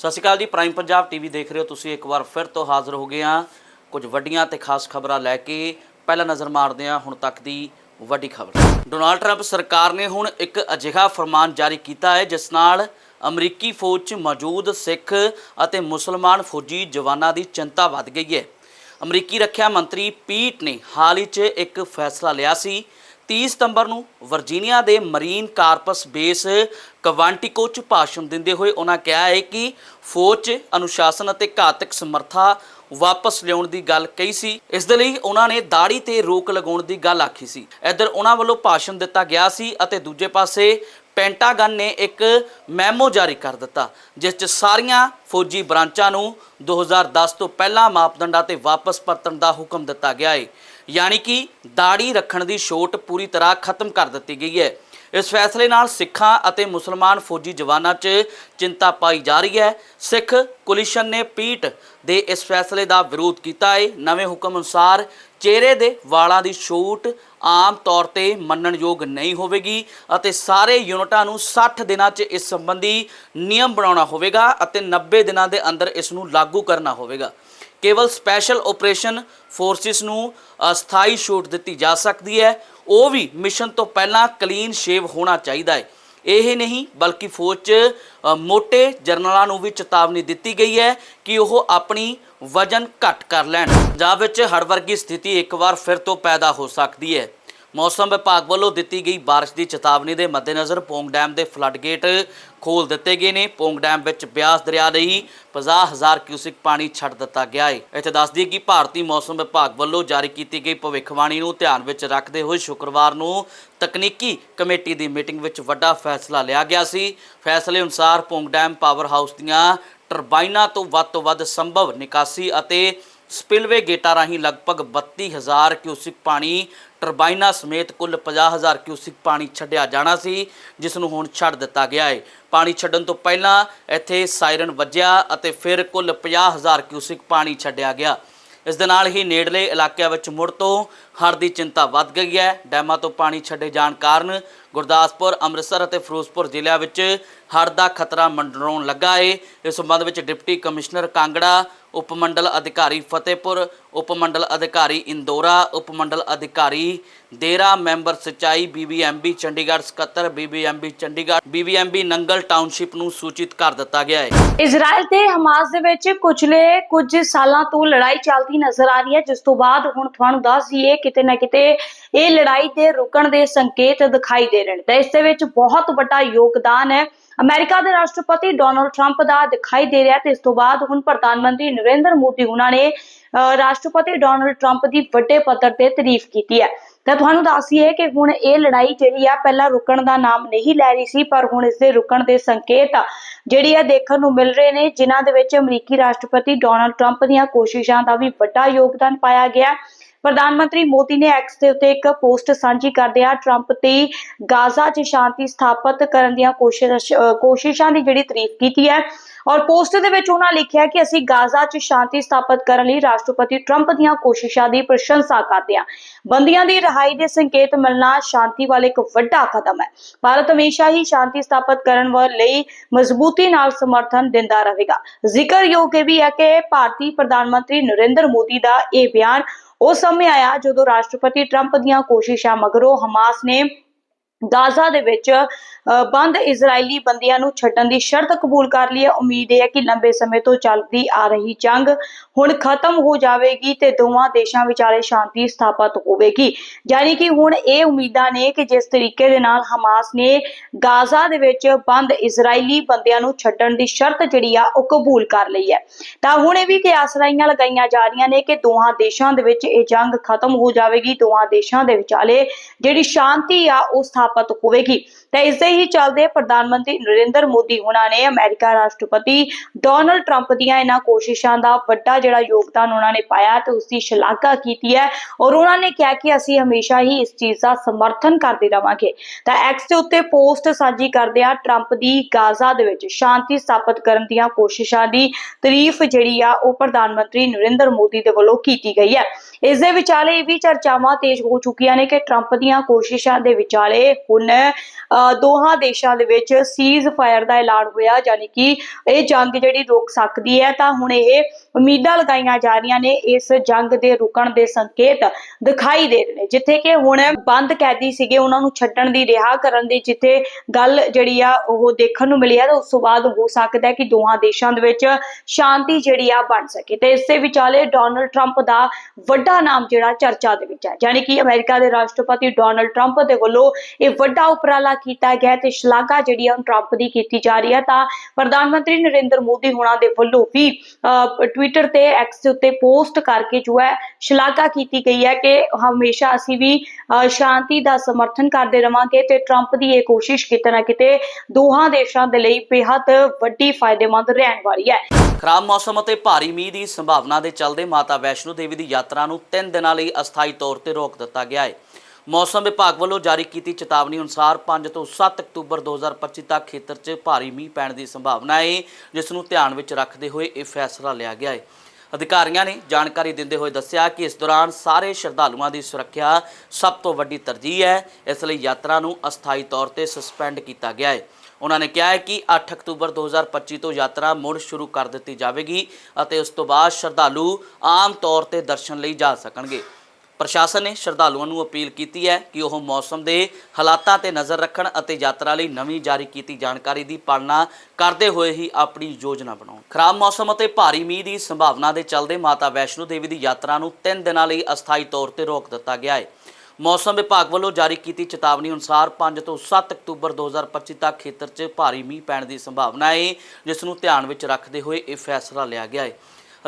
ਸਤਿ ਸ਼੍ਰੀ ਅਕਾਲ ਜੀ prime Punjab TV ਦੇਖ ਰਹੇ ਹੋ ਤੁਸੀਂ। ਇੱਕ ਵਾਰ ਫਿਰ ਤੋਂ ਹਾਜ਼ਰ ਹੋ ਗਏ ਹਾਂ। ਕੁਝ ਵੱਡੀਆਂ ਤੇ ਖਾਸ ਖਬਰਾਂ ਲੈ ਕੇ ਪਹਿਲਾਂ ਨਜ਼ਰ ਮਾਰਦੇ ਹਾਂ ਹੁਣ ਤੱਕ ਦੀ ਵੱਡੀ ਖਬਰ। ਡੋਨਾਲਡ ਟਰੰਪ ਸਰਕਾਰ ਨੇ ਹੁਣ ਇੱਕ ਅਜਿਹਾ ਫਰਮਾਨ ਜਾਰੀ ਕੀਤਾ ਹੈ, ਜਿਸ ਨਾਲ ਅਮਰੀਕੀ ਫੌਜ 'ਚ ਮੌਜੂਦ ਸਿੱਖ ਅਤੇ ਮੁਸਲਮਾਨ ਫੌਜੀ ਜਵਾਨਾਂ ਦੀ ਚਿੰਤਾ ਵੱਧ ਗਈ ਹੈ। ਅਮਰੀਕੀ ਰੱਖਿਆ ਮੰਤਰੀ ਪੀਟ ਨੇ ਹਾਲ ਹੀ 'ਚ ਇੱਕ ਫੈਸਲਾ ਲਿਆ ਸੀ 30 ਸਤੰਬਰ ਨੂੰ ਵਰਜੀਨੀਆ ਦੇ ਮਰੀਨ ਕਾਰਪਸ ਬੇਸ ਕਵਾਂਟਿਕੋ 'ਚ ਭਾਸ਼ਣ ਦਿੰਦੇ ਹੋਏ ਉਹਨਾਂ ਕਿਹਾ ਹੈ ਕਿ ਫੌਜ 'ਚ ਅਨੁਸ਼ਾਸਨ ਅਤੇ ਘਾਤਕ ਸਮਰੱਥਾ ਵਾਪਸ ਲਿਆਉਣ ਦੀ ਗੱਲ ਕਹੀ ਸੀ। ਇਸ ਦੇ ਲਈ ਉਹਨਾਂ ਨੇ ਦਾੜੀ ਤੇ ਰੋਕ ਲਗਾਉਣ ਦੀ ਗੱਲ ਆਖੀ ਸੀ। ਇੱਧਰ ਉਹਨਾਂ ਵੱਲੋਂ ਭਾਸ਼ਣ ਦਿੱਤਾ ਗਿਆ ਸੀ ਅਤੇ ਦੂਜੇ ਪਾਸੇ ਪੈਂਟਾਗਨ ਨੇ ਇੱਕ ਮੈਮੋ ਜਾਰੀ ਕਰ ਦਿੱਤਾ, ਜਿਸ 'ਚ ਸਾਰੀਆਂ ਫੌਜੀ ਬ੍ਰਾਂਚਾਂ ਨੂੰ 2010 ਤੋਂ ਪਹਿਲਾਂ ਮਾਪਦੰਡਾਂ ਤੇ ਵਾਪਸ ਪਰਤਣ ਦਾ ਹੁਕਮ ਦਿੱਤਾ ਗਿਆ ਹੈ। ਯਾਨੀ ਕਿ ਦਾੜੀ ਰੱਖਣ ਦੀ ਛੋਟ ਪੂਰੀ ਤਰ੍ਹਾਂ ਖਤਮ ਕਰ ਦਿੱਤੀ ਗਈ ਹੈ। ਇਸ ਫੈਸਲੇ ਨਾਲ ਸਿੱਖਾਂ ਅਤੇ ਮੁਸਲਮਾਨ ਫੌਜੀ ਜਵਾਨਾਂ 'ਚ ਚਿੰਤਾ ਪਾਈ ਜਾ ਰਹੀ ਹੈ। ਸਿੱਖ ਕੁਲਿਸ਼ਨ ਨੇ ਪੀਟ ਦੇ ਇਸ ਫੈਸਲੇ ਦਾ ਵਿਰੋਧ ਕੀਤਾ ਹੈ। ਨਵੇਂ ਹੁਕਮ ਅਨੁਸਾਰ ਚਿਹਰੇ ਦੇ ਵਾਲਾਂ ਦੀ ਛੂਟ ਆਮ ਤੌਰ ਤੇ ਮੰਨਣਯੋਗ ਨਹੀਂ ਹੋਵੇਗੀ ਅਤੇ ਸਾਰੇ ਯੂਨਿਟਾਂ ਨੂੰ 60 ਦਿਨਾਂ 'ਚ ਇਸ ਸੰਬੰਧੀ ਨਿਯਮ ਬਣਾਉਣਾ ਹੋਵੇਗਾ ਅਤੇ 90 ਦਿਨਾਂ ਦੇ ਅੰਦਰ ਇਸ ਨੂੰ ਲਾਗੂ ਕਰਨਾ ਹੋਵੇਗਾ। ਕੇਵਲ ਸਪੈਸ਼ਲ ਆਪਰੇਸ਼ਨ ਫੋਰਸਿਸ ਨੂੰ ਅਸਥਾਈ ਛੂਟ ਦਿੱਤੀ ਜਾ ਸਕਦੀ ਹੈ। ਉਹ ਵੀ ਮਿਸ਼ਨ ਤੋਂ ਪਹਿਲਾਂ ਕਲੀਨ ਸ਼ੇਵ ਹੋਣਾ ਚਾਹੀਦਾ ਹੈ। ਇਹ ਨਹੀਂ ਬਲਕਿ ਫੌਜ 'ਚ ਅ, ਮੋٹے ਜਰਨਲਾਂ ਨੂੰ ਵੀ ਚੇਤਾਵਨੀ ਦਿੱਤੀ ਗਈ ਹੈ ਕਿ ਉਹ ਆਪਣੀ ਵਜਨ ਘੱਟ ਕਰ ਲੈਣ। ਪੰਜਾਬ ਵਿੱਚ ਹੜ ਵਰਗੀ ਸਥਿਤੀ ਇੱਕ ਵਾਰ ਫਿਰ ਤੋਂ ਪੈਦਾ ਹੋ ਸਕਦੀ ਹੈ। ਮੌਸਮ ਵਿਭਾਗ ਵੱਲੋਂ ਦਿੱਤੀ ਗਈ بارش ਦੀ ਚੇਤਾਵਨੀ ਦੇ ਮੱਦੇਨਜ਼ਰ ਪੋਂਗ ਡੈਮ ਦੇ ਫਲੱਡ ਗੇਟ ਖੋਲ ਦਿੱਤੇ ਗਏ ਨੇ ਪੋਂਗ ਡੈਮ ਵਿੱਚ ਬਿਆਸ ਦਰਿਆ ਲਈ 50000 ਕਿਊਸਿਕ ਪਾਣੀ ਛੱਡ ਦਿੱਤਾ ਗਿਆ ਹੈ ਇੱਥੇ ਦੱਸ ਦਈਏ ਕਿ ਭਾਰਤੀ ਮੌਸਮ ਵਿਭਾਗ ਵੱਲੋਂ ਜਾਰੀ ਕੀਤੀ ਗਈ ਭਵਿੱਖਬਾਣੀ ਨੂੰ ਧਿਆਨ ਵਿੱਚ ਰੱਖਦੇ ਹੋਏ ਸ਼ੁੱਕਰਵਾਰ ਨੂੰ ਤਕਨੀਕੀ ਕਮੇਟੀ ਦੀ ਮੀਟਿੰਗ ਵਿੱਚ ਵੱਡਾ ਫੈਸਲਾ ਲਿਆ ਗਿਆ ਸੀ ਫੈਸਲੇ ਅਨੁਸਾਰ ਪੋਂਗ ਡੈਮ ਪਾਵਰ ਹਾਊਸ ਦੀਆਂ ਟਰਬਾਈਨਾਂ ਤੋਂ ਵੱਧ ਤੋਂ ਵੱਧ ਸੰਭਵ ਨਿਕਾਸੀ ਅਤੇ ਸਪਿਲਵੇ ਗੇਟਾਂ ਰਾਹੀਂ ਲਗਭਗ 32000 ਕਿਊਸਿਕ ਪਾਣੀ, ਟਰਬਾਈਨਾਂ ਸਮੇਤ ਕੁੱਲ 50000 ਕਿਊਸਿਕ ਪਾਣੀ ਛੱਡਿਆ ਜਾਣਾ ਸੀ, ਜਿਸ ਨੂੰ ਹੁਣ ਛੱਡ ਦਿੱਤਾ ਗਿਆ ਹੈ। ਪਾਣੀ ਛੱਡਣ ਤੋਂ ਪਹਿਲਾਂ ਇੱਥੇ ਸਾਇਰਨ ਵੱਜਿਆ ਅਤੇ ਫਿਰ ਕੁੱਲ 50000 ਕਿਊਸਿਕ ਪਾਣੀ ਛੱਡਿਆ ਗਿਆ। ਇਸ ਦੇ ਨਾਲ ਹੀ ਨੇੜਲੇ ਇਲਾਕਿਆਂ ਵਿੱਚ ਮੁੜ ਤੋਂ ਹੜ੍ਹ ਦੀ ਚਿੰਤਾ ਵੱਧ ਗਈ ਹੈ। ਡੈਮਾਂ ਤੋਂ ਪਾਣੀ ਛੱਡੇ ਜਾਣ ਕਾਰਨ ਗੁਰਦਾਸਪੁਰ, ਅੰਮ੍ਰਿਤਸਰ ਅਤੇ ਫਿਰੋਜ਼ਪੁਰ ਜ਼ਿਲ੍ਹਿਆਂ ਵਿੱਚ ਹੜ੍ਹ ਦਾ ਖਤਰਾ ਮੰਡਰਾਉਣ ਲੱਗਾ ਹੈ ਇਸ ਸੰਬੰਧ ਵਿੱਚ ਡਿਪਟੀ ਕਮਿਸ਼ਨਰ ਕਾਂਗੜਾ ਉਪ ਮੰਡਲ ਅਧਿਕਾਰੀ ਫਤਿਹਪੁਰ ਉਪ ਮੰਡਲ ਅਧਿਕਾਰੀ ਇੰਦੋਰਾ ਉਪ ਮੰਡਲ ਅਧਿਕਾਰੀ ਦੇਰਾ ਮੈਂਬਰ ਸਿੰਚਾਈ ਬੀਬੀਐਮਬੀ ਚੰਡੀਗੜ੍ਹ ਸਕੱਤਰ BBMB Chandigarh BBMB Nangal township ਨੂੰ ਸੂਚਿਤ ਕਰ ਦਿੱਤਾ ਗਿਆ ਹੈ ਇਜ਼ਰਾਈਲ ਤੇ ਹਮਾਸ ਦੇ ਵਿੱਚ ਕੁਚਲੇ ਕੁਝ ਸਾਲਾਂ ਤੋਂ ਲੜਾਈ ਚੱਲਦੀ ਨਜ਼ਰ ਆ ਰਹੀ ਹੈ ਜਿਸ ਤੋਂ ਬਾਅਦ ਹੁਣ ਤੁਹਾਨੂੰ ਦੱਸ ਦਈਏ ਕਿਤੇ ਨਾ ਕਿਤੇ ਇਹ ਲੜਾਈ ਦੇ ਰੁਕਣ ਦੇ ਸੰਕੇਤ ਦਿਖਾਈ ਦੇ ਰਹੇ ਨੇ ਤੇ ਇਸ ਦੇ ਵਿੱਚ ਬਹੁਤ ਵੱਡਾ ਯੋਗਦਾਨ ਹੈ ਅਮਰੀਕਾ ਦੇ ਰਾਸ਼ਟਰਪਤੀ ਡੋਨਲਡ ਟਰੰਪ ਦਾ ਦਿਖਾਈ ਦੇ ਰਿਹਾ ਤੇ ਇਸ ਤੋਂ ਬਾਅਦ ਹੁਣ ਪ੍ਰਧਾਨ ਮੰਤਰੀ ਨਰਿੰਦਰ ਮੋਦੀ ਉਹਨਾਂ ਨੇ ਅਹ, ਰਾਸ਼ਟਰਪਤੀ ਡੋਨਲਡ ਟਰੰਪ ਦੀ ਵੱਡੇ ਪੱਧਰ ਤੇ ਤਾਰੀਫ ਕੀਤੀ ਹੈ। ਤਾਂ ਤੁਹਾਨੂੰ ਦੱਸੀਏ ਕਿ ਹੁਣ ਇਹ ਲੜਾਈ ਜਿਹੜੀ ਆ ਪਹਿਲਾਂ ਰੁਕਣ ਦਾ ਨਾਮ ਨਹੀਂ ਲੈ ਰਹੀ ਸੀ ਪਰ ਹੁਣ ਇਸ ਦੇ ਰੁਕਣ ਦੇ ਸੰਕੇਤ ਜਿਹੜੀ ਆ ਦੇਖਣ ਨੂੰ ਮਿਲ ਰਹੇ ਨੇ ਜਿਨ੍ਹਾਂ ਦੇ ਵਿੱਚ ਅਮਰੀਕੀ ਰਾਸ਼ਟਰਪਤੀ ਡੋਨਲਡ ਟਰੰਪ ਦੀਆਂ ਕੋਸ਼ਿਸ਼ਾਂ ਦਾ ਵੀ ਵੱਡਾ ਯੋਗਦਾਨ ਪਾਇਆ ਗਿਆ। ਪ੍ਰਧਾਨ ਮੰਤਰੀ ਮੋਦੀ ਨੇ ਐਕਸ ਦੇ ਉੱਤੇ ਇੱਕ ਪੋਸਟ ਸਾਂਝੀ ਕਰਦਿਆਂ ਟਰੰਪ ਤੇ ਗਾਜ਼ਾ 'ਚ ਸ਼ਾਂਤੀ ਸਥਾਪਿਤ ਕਰਨ ਦੀਆਂ ਕੋਸ਼ਿਸ਼ ਕੋਸ਼ਿਸ਼ਾਂ ਦੀ ਜਿਹੜੀ ਤਾਰੀਫ ਕੀਤੀ ਹੈ ਔਰ ਪੋਸਟ ਦੇ ਵਿੱਚ ਉਹਨਾਂ ਲਿਖਿਆ ਕਿ ਅਸੀਂ ਗਾਜ਼ਾ 'ਚ ਸ਼ਾਂਤੀ ਸਥਾਪਿਤ ਕਰਨ ਲਈ ਰਾਸ਼ਟਰਪਤੀ ਟਰੰਪ ਦੀਆਂ ਕੋਸ਼ਿਸ਼ਾਂ ਦੀ ਪ੍ਰਸ਼ੰਸਾ ਕਰਦੇ ਹਾਂ। ਬੰਦੀਆਂ ਦੀ ਰਿਹਾਈ ਦੇ ਸੰਕੇਤ ਮਿਲਣਾ ਸ਼ਾਂਤੀ ਵੱਲ ਇੱਕ ਵੱਡਾ ਕਦਮ ਹੈ। ਭਾਰਤ ਹਮੇਸ਼ਾ ਹੀ ਸ਼ਾਂਤੀ ਸਥਾਪਿਤ ਕਰਨ ਵੱਲ ਲਈ ਮਜ਼ਬੂਤੀ ਨਾਲ ਸਮਰਥਨ ਦਿੰਦਾ ਰਹੇਗਾ। ਜ਼ਿਕਰਯੋਗ ਇਹ ਵੀ ਹੈ ਕਿ ਭਾਰਤੀ ਪ੍ਰਧਾਨ ਮੰਤਰੀ ਨਰਿੰਦਰ ਮੋਦੀ ਦਾ ਇਹ ਬਿਆਨ ਉਸ ਸਮੇਂ ਆਇਆ ਜਦੋਂ ਰਾਸ਼ਟਰਪਤੀ ਟਰੰਪ ਦੀਆਂ ਕੋਸ਼ਿਸ਼ਾਂ ਮਗਰੋਂ ਹਮਾਸ ਨੇ ਗਾਜ਼ਾ ਦੇ ਵਿੱਚ ਬੰਦ ਇਜ਼ਰਾਈਲੀ ਬੰਦੀਆਂ ਨੂੰ ਛੱਡਣ ਦੀ ਸ਼ਰਤ ਕਬੂਲ ਕਰ ਲਈ ਹੈ। ਉਮੀਦ ਹੈ ਕਿ ਲੰਬੇ ਸਮੇਂ ਤੋਂ ਚੱਲਦੀ ਆ ਰਹੀ ਜੰਗ ਹੁਣ ਖਤਮ ਹੋ ਜਾਵੇਗੀ ਤੇ ਦੋਵਾਂ ਦੇਸ਼ਾਂ ਵਿਚਾਲੇ ਸ਼ਾਂਤੀ ਸਥਾਪਿਤ ਹੋਵੇਗੀ। ਯਾਨੀ ਕਿ ਹੁਣ ਇਹ ਉਮੀਦਾਂ ਨੇ ਕਿ ਜਿਸ ਤਰੀਕੇ ਦੇ ਨਾਲ ਹਮਾਸ ਨੇ ਗਾਜ਼ਾ ਦੇ ਵਿੱਚ ਬੰਦ ਇਜ਼ਰਾਈਲੀ ਬੰਦਿਆਂ ਨੂੰ ਛੱਡਣ ਦੀ ਸ਼ਰਤ ਜਿਹੜੀ ਆ, ਉਹ ਕਬੂਲ ਕਰ ਲਈ ਹੈ। ਤਾਂ ਹੁਣ ਇਹ ਵੀ ਕਿਆਸ ਰਾਈਆਂ ਲਗਾਈਆਂ ਜਾ ਰਹੀਆਂ ਨੇ ਕਿ ਦੋਹਾਂ ਦੇਸ਼ਾਂ ਦੇ ਵਿੱਚ ਇਹ ਜੰਗ ਖਤਮ ਹੋ ਜਾਵੇਗੀ। ਦੋਹਾਂ ਦੇਸ਼ਾਂ ਦੇ ਵਿਚਾਲੇ ਜਿਹੜੀ ਸ਼ਾਂਤੀ ਆ, ਉਹ ਸਥਾਪਿਤ ਹੋਵੇਗੀ ਤਾਂ ਇਸੇ ਹੀ ਚੱਲਦੇ ਪ੍ਰਧਾਨ ਮੰਤਰੀ ਨਰਿੰਦਰ ਮੋਦੀ, ਉਹਨਾਂ ਨੇ ਅਮਰੀਕਾ ਰਾਸ਼ਟਰਪਤੀ ਡੋਨਲਡ ਟਰੰਪ ਦੀਆਂ ਇਹਨਾਂ ਕੋਸ਼ਿਸ਼ਾਂ ਦਾ ਵੱਡਾ ਜਿਹੜਾ ਯੋਗਦਾਨ ਉਹਨਾਂ ਨੇ ਪਾਇਆ ਤੇ ਉਸ ਦੀ ਸ਼ਲਾਘਾ ਕੀਤੀ ਹੈ ਔਰ ਉਹਨਾਂ ਨੇ ਕਿਹਾ ਕਿ ਅਸੀਂ ਹਮੇਸ਼ਾ ਹੀ ਇਸ ਚੀਜ਼ ਦਾ ਸਮਰਥਨ ਕਰਦੇ ਰਵਾਂਗੇ। ਤਾਂ ਐਕਸ ਦੇ ਉੱਤੇ ਪੋਸਟ ਸਾਂਝੀ ਕਰਦਿਆਂ ਟਰੰਪ ਦੀ ਗਾਜ਼ਾ ਦੇ ਵਿੱਚ ਸ਼ਾਂਤੀ ਸਥਾਪਿਤ ਕਰਨ ਦੀਆਂ ਕੋਸ਼ਿਸ਼ਾਂ ਦੀ ਤਾਰੀਫ ਜਿਹੜੀ ਆ ਉਹ ਪ੍ਰਧਾਨ ਮੰਤਰੀ ਨਰਿੰਦਰ ਮੋਦੀ ਦੇ ਵੱਲੋਂ ਕੀਤੀ ਗਈ ਹੈ। ਇਸ ਦੇ ਵਿਚਾਲੇ ਇਹ ਵੀ ਚਰਚਾਵਾਂ ਤੇਜ਼ ਹੋ ਚੁੱਕੀਆਂ ਨੇ ਕਿ ਟਰੰਪ ਦੀਆਂ ਕੋਸ਼ਿਸ਼ਾਂ ਦੇ ਵਿਚਾਲੇ ਹੁਣ ਅ, ਦੋਹਾਂ ਦੇਸ਼ਾਂ ਦੇ ਵਿੱਚ ਸੀਜ਼ ਫਾਇਰ ਦਾ ਐਲਾਨ ਹੋਇਆ ਯਾਨੀ ਕਿ ਇਹ ਜੰਗ ਜਿਹੜੀ ਰੋਕ ਸਕਦੀ ਹੈ ਤਾਂ ਹੁਣ ਇਹ ਉਮੀਦਾਂ ਲਗਾਈਆਂ ਜਾ ਰਹੀਆਂ ਨੇ ਇਸ ਜੰਗ ਦੇ ਰੁਕਣ ਦੇ ਸੰਕੇਤ ਦਿਖਾਈ ਦੇ ਰਹੇ ਨੇ। ਜਿੱਥੇ ਕਿ ਹੁਣ ਬੰਦ ਕੈਦੀ ਸੀਗੇ, ਉਹਨਾਂ ਨੂੰ ਛੱਡਣ ਦੀ ਰਿਹਾ ਕਰਨ ਦੀ ਜਿੱਥੇ ਗੱਲ ਜਿਹੜੀ ਆ ਉਹ ਦੇਖਣ ਨੂੰ ਮਿਲੀ ਹੈ, ਤਾਂ ਉਸ ਤੋਂ ਬਾਅਦ ਹੋ ਸਕਦਾ ਹੈ ਕਿ ਦੋਹਾਂ ਦੇਸ਼ਾਂ ਦੇ ਵਿੱਚ ਸ਼ਾਂਤੀ ਜਿਹੜੀ ਆ ਬਣ ਸਕੇ। ਤੇ ਇਸ ਵਿਚਾਲੇ ਡੋਨਲਡ ਟਰੰਪ ਦਾ ਵੱਡਾ ਨਾਮ ਜਿਹੜਾ ਚਰਚਾ ਦੇ ਵਿੱਚ ਹੈ। ਯਾਨੀ ਕਿ ਅਮਰੀਕਾ ਦੇ ਰਾਸ਼ਟਰਪਤੀ ਡੋਨਲਡ ਟਰੰਪ ਦੇ ਵੱਲੋਂ ਇਹ ਵੱਡਾ ਉਪਰਾਲਾ ਕੀਤਾ ਗਿਆ ਤੇ ਸ਼ਲਾਘਾ ਜਿਹੜੀ ਆ ਟਰੰਪ ਦੀ ਕੀਤੀ ਜਾ ਰਹੀ ਹੈ। ਤਾਂ ਪ੍ਰਧਾਨ ਮੰਤਰੀ ਨਰਿੰਦਰ ਮੋਦੀ ਹੁਣਾਂ ਦੇ ਵੱਲੋਂ ਵੀ ਟਵਿੱਟਰ ਤੇ ਐਕਸ ਦੇ ਉੱਤੇ ਪੋਸਟ ਕਰਕੇ ਜੋ ਹੈ ਸ਼ਲਾਘਾ ਕੀਤੀ ਗਈ ਹੈ ਕਿ ਹਮੇਸ਼ਾ ਅਸੀਂ ਵੀ ਸ਼ਾਂਤੀ ਦਾ ਸਮਰਥਨ ਕਰਦੇ ਰਵਾਂਗੇ ਤੇ ਟਰੰਪ ਦੀ ਇਹ ਕੋਸ਼ਿਸ਼ ਕਿਤੇ ਨਾ ਕਿਤੇ ਦੋਹਾਂ ਦੇਸ਼ਾਂ ਦੇ ਲਈ ਬੇहद ਵੱਡੀ ਫਾਇਦੇਮੰਦ ਰਹਿਣ ਵਾਲੀ ਹੈ। ਖਰਾਬ ਮੌਸਮ ਅਤੇ ਭਾਰੀ ਮੀਂਹ ਦੀ ਸੰਭਾਵਨਾ ਦੇ ਚੱਲਦੇ ਮਾਤਾ ਵੈਸ਼ਨੋ ਦੇਵੀ ਦੀ ਯਾਤਰਾ ਨੂੰ 3 ਦਿਨਾਂ ਲਈ ਅਸਥਾਈ ਤੌਰ ਤੇ ਰੋਕ ਦਿੱਤਾ ਗਿਆ ਹੈ। ਮੌਸਮ ਵਿਭਾਗ ਵੱਲੋਂ ਜਾਰੀ ਕੀਤੀ ਚੇਤਾਵਨੀ ਅਨੁਸਾਰ 5 ਤੋਂ 7 ਅਕਤੂਬਰ 2025 ਤੱਕ ਖੇਤਰ 'ਚ ਭਾਰੀ ਮੀਂਹ ਪੈਣ ਦੀ ਸੰਭਾਵਨਾ ਹੈ ਜਿਸ ਨੂੰ ਧਿਆਨ ਵਿੱਚ ਰੱਖਦੇ ਹੋਏ ਇਹ ਫੈਸਲਾ ਲਿਆ ਗਿਆ ਹੈ ਅਧਿਕਾਰੀਆਂ ਨੇ ਜਾਣਕਾਰੀ ਦਿੰਦੇ ਹੋਏ ਦੱਸਿਆ ਕਿ ਇਸ ਦੌਰਾਨ ਸਾਰੇ ਸ਼ਰਧਾਲੂਆਂ ਦੀ ਸੁਰੱਖਿਆ ਸਭ ਤੋਂ ਵੱਡੀ ਤਰਜੀਹ ਹੈ। ਇਸ ਲਈ ਯਾਤਰਾ ਨੂੰ ਅਸਥਾਈ ਤੌਰ ਤੇ ਸਸਪੈਂਡ ਕੀਤਾ ਗਿਆ ਹੈ ਉਹਨਾਂ ਨੇ ਕਿਹਾ ਹੈ ਕਿ 8 ਅਕਤੂਬਰ 2025 ਤੋਂ ਯਾਤਰਾ ਮੁੜ ਸ਼ੁਰੂ ਕਰ ਦਿੱਤੀ ਜਾਵੇਗੀ ਅਤੇ ਉਸ ਤੋਂ ਬਾਅਦ ਸ਼ਰਧਾਲੂ ਆਮ ਤੌਰ ਤੇ ਦਰਸ਼ਨ ਲਈ ਜਾ ਸਕਣਗੇ। ਪ੍ਰਸ਼ਾਸਨ ਨੇ ਸ਼ਰਧਾਲੂਆਂ ਨੂੰ ਅਪੀਲ ਕੀਤੀ ਹੈ ਕਿ ਉਹ ਮੌਸਮ ਦੇ ਹਾਲਾਤਾਂ ਤੇ ਨਜ਼ਰ ਰੱਖਣ ਅਤੇ ਯਾਤਰਾ ਲਈ ਨਵੀਂ ਜਾਰੀ ਕੀਤੀ ਜਾਣਕਾਰੀ ਦੀ ਪਾਲਣਾ ਕਰਦੇ ਹੋਏ ਹੀ ਆਪਣੀ ਯੋਜਨਾ ਬਣਾਉਣ। ਖਰਾਬ ਮੌਸਮ ਅਤੇ ਭਾਰੀ ਮੀਂਹ ਦੀ ਸੰਭਾਵਨਾ ਦੇ ਚੱਲਦੇ ਮਾਤਾ ਵੈਸ਼ਨੋ ਦੇਵੀ ਦੀ ਯਾਤਰਾ ਨੂੰ 3 ਦਿਨਾਂ ਲਈ ਅਸਥਾਈ ਤੌਰ ਤੇ ਰੋਕ ਦਿੱਤਾ ਗਿਆ ਹੈ। ਮੌਸਮ ਵਿਭਾਗ ਵੱਲੋਂ ਜਾਰੀ ਕੀਤੀ ਚੇਤਾਵਨੀ ਅਨੁਸਾਰ 5 ਤੋਂ 7 ਅਕਤੂਬਰ 2025 ਤੱਕ ਖੇਤਰ 'ਚ ਭਾਰੀ ਮੀਂਹ ਪੈਣ ਦੀ ਸੰਭਾਵਨਾ ਹੈ, ਜਿਸ ਨੂੰ ਧਿਆਨ ਵਿੱਚ ਰੱਖਦੇ ਹੋਏ ਇਹ ਫੈਸਲਾ ਲਿਆ ਗਿਆ ਹੈ।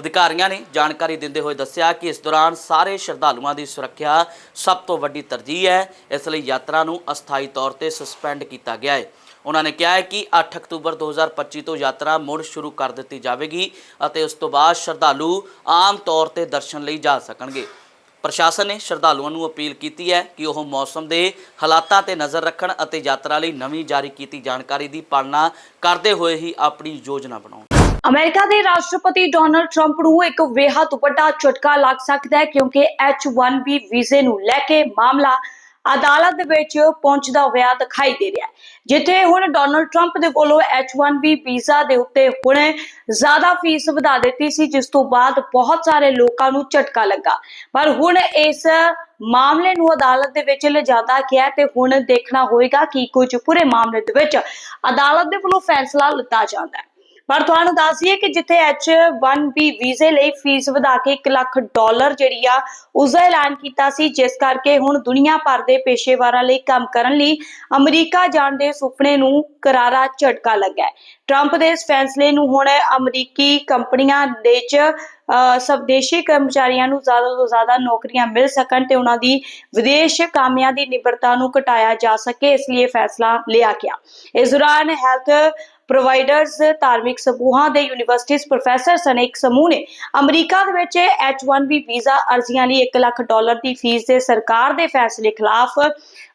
ਅਧਿਕਾਰੀਆਂ ਨੇ ਜਾਣਕਾਰੀ ਦਿੰਦੇ ਹੋਏ ਦੱਸਿਆ ਕਿ ਇਸ ਦੌਰਾਨ ਸਾਰੇ ਸ਼ਰਧਾਲੂਆਂ ਦੀ ਸੁਰੱਖਿਆ ਸਭ ਤੋਂ ਵੱਡੀ ਤਰਜੀਹ ਹੈ। ਇਸ ਲਈ ਯਾਤਰਾ ਨੂੰ ਅਸਥਾਈ ਤੌਰ ਤੇ ਸਸਪੈਂਡ ਕੀਤਾ ਗਿਆ ਹੈ। ਉਹਨਾਂ ਨੇ ਕਿਹਾ ਹੈ ਕਿ 8 ਅਕਤੂਬਰ 2025 ਤੋਂ ਯਾਤਰਾ ਮੁੜ ਸ਼ੁਰੂ ਕਰ ਦਿੱਤੀ ਜਾਵੇਗੀ ਅਤੇ ਉਸ ਤੋਂ ਬਾਅਦ ਸ਼ਰਧਾਲੂ ਆਮ ਤੌਰ ਤੇ ਦਰਸ਼ਨ ਲਈ ਜਾ ਸਕਣਗੇ। ਪ੍ਰਸ਼ਾਸਨ ਨੇ ਸ਼ਰਧਾਲੂਆਂ ਨੂੰ ਅਪੀਲ ਕੀਤੀ ਹੈ ਕਿ ਉਹ ਮੌਸਮ ਦੇ ਹਾਲਾਤਾਂ ਤੇ ਨਜ਼ਰ ਰੱਖਣ ਅਤੇ ਯਾਤਰਾ ਲਈ ਨਵੀਂ ਜਾਰੀ ਕੀਤੀ ਜਾਣਕਾਰੀ ਦੀ ਪਾਲਣਾ ਕਰਦੇ ਹੋਏ ਹੀ ਆਪਣੀ ਯੋਜਨਾ ਬਣਾਉਣ। ਅਮਰੀਕਾ ਦੇ ਰਾਸ਼ਟਰਪਤੀ ਡੋਨਲਡ ਟਰੰਪ ਨੂੰ ਇੱਕ ਬੇਹੱਦ ਵੱਡਾ ਝਟਕਾ ਲੱਗ ਸਕਦਾ ਹੈ ਕਿਉਂਕਿ H1B ਵੀਜ਼ੇ ਨੂੰ ਲੈ ਕੇ ਮਾਮਲਾ ਅਦਾਲਤ ਦੇ ਵਿੱਚ ਪਹੁੰਚਦਾ ਹੋਇਆ ਦਿਖਾਈ ਦੇ ਰਿਹਾ ਹੈ। ਜਿੱਥੇ ਹੁਣ ਡੋਨਲਡ ਟਰੰਪ ਦੇ ਵੱਲੋਂ H1B ਵੀਜ਼ਾ ਦੇ ਉੱਤੇ ਹੁਣ ਜ਼ਿਆਦਾ ਫੀਸ ਵਧਾ ਦਿੱਤੀ ਸੀ, ਜਿਸ ਤੋਂ ਬਾਅਦ ਬਹੁਤ ਸਾਰੇ ਲੋਕਾਂ ਨੂੰ ਝਟਕਾ ਲੱਗਾ। ਪਰ ਹੁਣ ਇਸ ਮਾਮਲੇ ਨੂੰ ਅਦਾਲਤ ਦੇ ਵਿੱਚ ਲਿਜਾਂਦਾ ਗਿਆ ਤੇ ਹੁਣ ਦੇਖਣਾ ਹੋਏਗਾ ਕਿ ਕੁਝ ਪੂਰੇ ਮਾਮਲੇ ਦੇ ਵਿੱਚ ਅਦਾਲਤ ਦੇ ਵੱਲੋਂ ਫੈਸਲਾ ਲਿੱਤਾ ਜਾਂਦਾ ਹੈ। ਪਰ ਤੁਹਾਨੂੰ ਦੱਸ ਦਈਏ ਕਿ ਜਿੱਥੇ H1B ਵੀਜ਼ੇ ਲਈ ਫੀਸ ਵਧਾ ਕੇ 1 ਲੱਖ ਡਾਲਰ ਜਿਹੜੀ ਆ, ਉਸ ਦਾ ਐਲਾਨ ਕੀਤਾ ਸੀ, ਜਿਸ ਕਰਕੇ ਹੁਣ ਦੁਨੀਆ ਭਰ ਦੇ ਪੇਸ਼ੇਵਰਾਂ ਲਈ ਕੰਮ ਕਰਨ ਲਈ ਅਮਰੀਕਾ ਜਾਣ ਦੇ ਸੁਪਨੇ ਨੂੰ ਕਰਾਰਾ ਝਟਕਾ ਲੱਗਾ ਹੈ। ਟਰੰਪ ਦੇ ਇਸ ਫੈਸਲੇ ਨੂੰ ਹੁਣ ਅਮਰੀਕੀ ਕੰਪਨੀਆਂ ਦੇ ਚ ਸਵਦੇਸ਼ੀ ਕਰਮਚਾਰੀਆਂ ਨੂੰ ਜ਼ਿਆਦਾ ਤੋਂ ਜ਼ਿਆਦਾ ਨੌਕਰੀਆਂ ਮਿਲ ਸਕਣ ਤੇ ਉਹਨਾਂ ਦੀ ਵਿਦੇਸ਼ ਕਾਮਿਆਂ ਦੀ ਨਿਬਰਤਾ ਨੂੰ ਘਟਾਇਆ ਜਾ ਸਕੇ, ਇਸ ਲਈ ਫੈਸਲਾ ਲਿਆ ਗਿਆ। ਇਸ ਦੌਰਾਨ ਹੈਲਥ ਪ੍ਰੋਵਾਈਡਰਸ ਧਾਰਮਿਕ ਸਮੂਹਾਂ ਦੇ ਯੂਨੀਵਰਸਿਟੀਜ਼ ਪ੍ਰੋਫੈਸਰ ਸਣੇ ਇੱਕ ਸਮੂਹ ਨੇ ਅਮਰੀਕਾ ਦੇ ਵਿੱਚ H1B ਵੀਜ਼ਾ ਅਰਜ਼ੀਆਂ ਲਈ 1 ਲੱਖ ਡਾਲਰ ਦੀ ਫੀਸ ਦੇ ਸਰਕਾਰ ਦੇ ਫੈਸਲੇ ਖਿਲਾਫ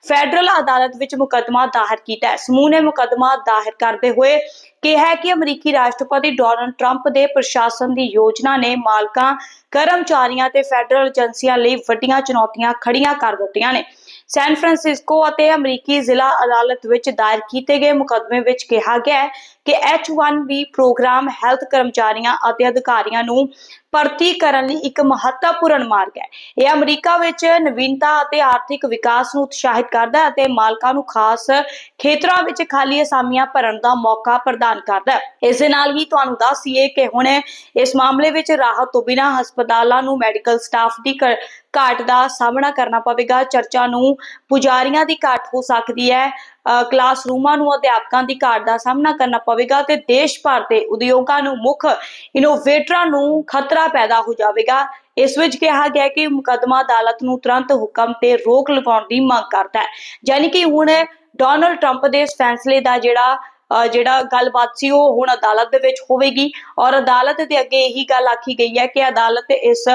ਫੈਡਰਲ ਅਦਾਲਤ ਵਿੱਚ ਮੁਕੱਦਮਾ ਦਾਇਰ ਕੀਤਾ। ਹੈ ਸਮੂਹ ਨੇ ਮੁਕੱਦਮਾ ਦਾਇਰ ਕਰਦੇ ਹੋਏ ਕਿਹਾ ਕਿ ਅਮਰੀਕੀ ਰਾਸ਼ਟਰਪਤੀ ਡੋਨਲਡ ਟਰੰਪ ਦੇ ਪ੍ਰਸ਼ਾਸਨ ਦੀ ਯੋਜਨਾ ਨੇ ਮਾਲਕਾਂ, ਕਰਮਚਾਰੀਆਂ ਤੇ ਫੈਡਰਲ ਏਜੰਸੀਆਂ ਲਈ ਵੱਡੀਆਂ ਚੁਣੌਤੀਆਂ ਖੜੀਆਂ ਕਰ ਦਿੱਤੀਆਂ ਨੇ। ਸੈਨ ਫਰਾਂਸਿਸਕੋ ਅਤੇ ਅਮਰੀਕੀ ਜ਼ਿਲ੍ਹਾ ਅਦਾਲਤ ਵਿੱਚ ਦਾਇਰ ਕੀਤੇ ਗਏ ਮੁਕੱਦਮੇ ਵਿੱਚ ਕਿਹਾ ਗਿਆ ਹੈ ਕਿ H1B ਪ੍ਰੋਗਰਾਮ ਹੈਲਥ ਕਰਮਚਾਰੀਆਂ ਅਤੇ ਅਧਿਕਾਰੀਆਂ ਨੂੰ ਭਰਤੀ ਕਰਨ ਲਈ ਇੱਕ ਮਹੱਤਵਪੂਰਨ ਮਾਰਗ ਹੈ। ਇਹ ਅਮਰੀਕਾ ਵਿੱਚ ਨਵੀਨਤਾ ਅਤੇ ਆਰਥਿਕ ਵਿਕਾਸ ਨੂੰ ਉਤਸ਼ਾਹਿਤ ਕਰਦਾ ਹੈ ਅਤੇ ਮਾਲਕਾਂ ਨੂੰ ਖਾਸ ਖੇਤਰਾਂ ਵਿੱਚ ਖਾਲੀ ਅਸਾਮੀਆਂ ਭਰਨ ਦਾ ਮੌਕਾ ਪ੍ਰਦਾਨ ਕਰਦਾ ਹੈ। ਇਸ ਦੇ ਨਾਲ ਹੀ ਤੁਹਾਨੂੰ ਦੱਸੀਏ ਕਿ ਹੁਣ ਇਸ ਮਾਮਲੇ ਵਿੱਚ ਰਾਹਤ ਤੋਂ ਬਿਨਾਂ ਹਸਪਤਾਲਾਂ ਨੂੰ ਮੈਡੀਕਲ ਸਟਾਫ ਦੀ ਘਾਟ ਦਾ ਸਾਹਮਣਾ ਕਰਨਾ ਪਵੇਗਾ। ਚਰਚਾ ਨੂੰ ਪੁਜਾਰੀਆਂ ਦੀ ਘਾਟ ਹੋ ਸਕਦੀ ਹੈ। ਕਲਾਸਰੂਮਾਂ ਨੂੰ ਅਧਿਆਪਕਾਂ ਦੀ ਘਾਟ ਦਾ ਸਾਹਮਣਾ ਕਰਨਾ ਪਵੇਗਾ ਤੇ ਦੇਸ਼ ਭਰ ਦੇ ਉਦਯੋਗਾਂ ਨੂੰ ਮੁੱਖ ਇਨੋਵੇਟਰਾਂ ਨੂੰ ਖਤਰਾ ਪੈਦਾ ਹੋ ਜਾਵੇਗਾ। ਇਸ ਵਿੱਚ ਕਿਹਾ ਗਿਆ ਕਿ ਮੁਕੱਦਮਾ ਅਦਾਲਤ ਨੂੰ ਤੁਰੰਤ ਹੁਕਮ ਤੇ ਰੋਕ ਲਗਾਉਣ ਦੀ ਮੰਗ ਕਰਦਾ ਹੈ। ਯਾਨੀ ਕਿ ਹੁਣ ਡੋਨਲਡ ਟਰੰਪ ਦੇ ਇਸ ਫੈਸਲੇ ਦਾ ਜਿਹੜਾ ਜਿਹੜਾ ਗੱਲਬਾਤ ਸੀ ਉਹ ਹੁਣ ਅਦਾਲਤ ਦੇ ਵਿੱਚ ਹੋਵੇਗੀ ਔਰ ਅਦਾਲਤ ਦੇ ਅੱਗੇ ਇਹੀ ਗੱਲ ਆਖੀ ਗਈ ਹੈ ਕਿ ਅਦਾਲਤ ਇਸ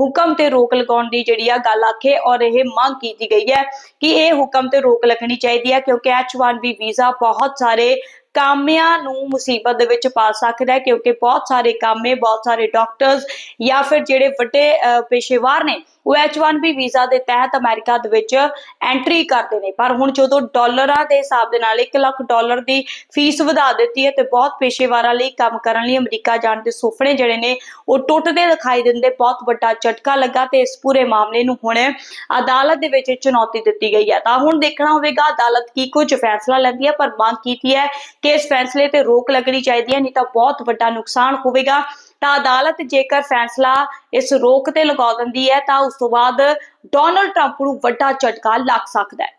ਹੁਕਮ ਤੇ ਰੋਕ ਲਗਾਉਣ ਦੀ ਜਿਹੜੀ ਆ ਗੱਲ ਆਖੇ ਔਰ ਇਹ ਮੰਗ ਕੀਤੀ ਗਈ ਹੈ ਕਿ ਇਹ ਹੁਕਮ ਤੇ ਰੋਕ ਲੱਗਣੀ ਚਾਹੀਦੀ ਹੈ ਕਿਉਂਕਿ H1B ਵੀਜ਼ਾ ਬਹੁਤ ਸਾਰੇ ਕਾਮਿਆਂ ਨੂੰ ਮੁਸੀਬਤ ਦੇ ਵਿੱਚ ਪਾ ਸਕਦਾ ਹੈ, ਕਿਉਂਕਿ ਬਹੁਤ ਸਾਰੇ ਕਾਮੇ, ਬਹੁਤ ਸਾਰੇ ਡਾਕਟਰਸ ਜਾਂ ਫਿਰ ਜਿਹੜੇ ਵੱਡੇ ਪੇਸ਼ੇਵਾਰ ਨੇ, ਉਹ H1B ਵੀਜ਼ਾ ਦੇ ਤਹਿਤ ਅਮਰੀਕਾ ਦੇ ਵਿੱਚ ਐਂਟਰੀ ਕਰਦੇ ਨੇ। ਪਰ ਹੁਣ ਜਦੋਂ ਡਾਲਰਾਂ ਦੇ ਹਿਸਾਬ ਦੇ ਨਾਲ 1 ਲੱਖ ਡਾਲਰ ਦੀ ਫੀਸ ਵਧਾ ਦਿੱਤੀ ਹੈ ਤੇ ਬਹੁਤ ਪੇਸ਼ੇਵਾਰਾਂ ਲਈ ਕੰਮ ਕਰਨ ਲਈ ਅਮਰੀਕਾ ਜਾਣ ਦੇ ਸੁਪਨੇ ਜਿਹੜੇ ਨੇ, ਉਹ ਟੁੱਟਦੇ ਦਿਖਾਈ ਦਿੰਦੇ, ਬਹੁਤ ਵੱਡਾ ਝਟਕਾ ਲੱਗਾ ਤੇ ਇਸ ਪੂਰੇ ਮਾਮਲੇ ਨੂੰ ਹੁਣ ਅਦਾਲਤ ਦੇ ਵਿੱਚ ਚੁਣੌਤੀ ਦਿੱਤੀ ਗਈ ਹੈ। ਤਾਂ ਹੁਣ ਦੇਖਣਾ ਹੋਵੇਗਾ ਅਦਾਲਤ ਕੀ ਕੁਝ ਫੈਸਲਾ ਲੈਂਦੀ ਹੈ, ਪਰ ਮੰਗ ਕੀਤੀ ਹੈ ਕਿ ਇਸ ਫੈਸਲੇ ਤੇ ਰੋਕ ਲੱਗਣੀ ਚਾਹੀਦੀ ਹੈ, ਨਹੀਂ ਤਾਂ ਬਹੁਤ ਵੱਡਾ ਨੁਕਸਾਨ ਹੋਵੇਗਾ। ਤਾਂ ਅਦਾਲਤ ਜੇਕਰ ਫੈਸਲਾ ਇਸ ਰੋਕ ਤੇ ਲਗਾ ਦਿੰਦੀ ਹੈ, ਤਾਂ ਉਸ ਤੋਂ ਬਾਅਦ ਡੋਨਲਡ ਟਰੰਪ ਨੂੰ ਵੱਡਾ ਝਟਕਾ ਲੱਗ ਸਕਦਾ ਹੈ।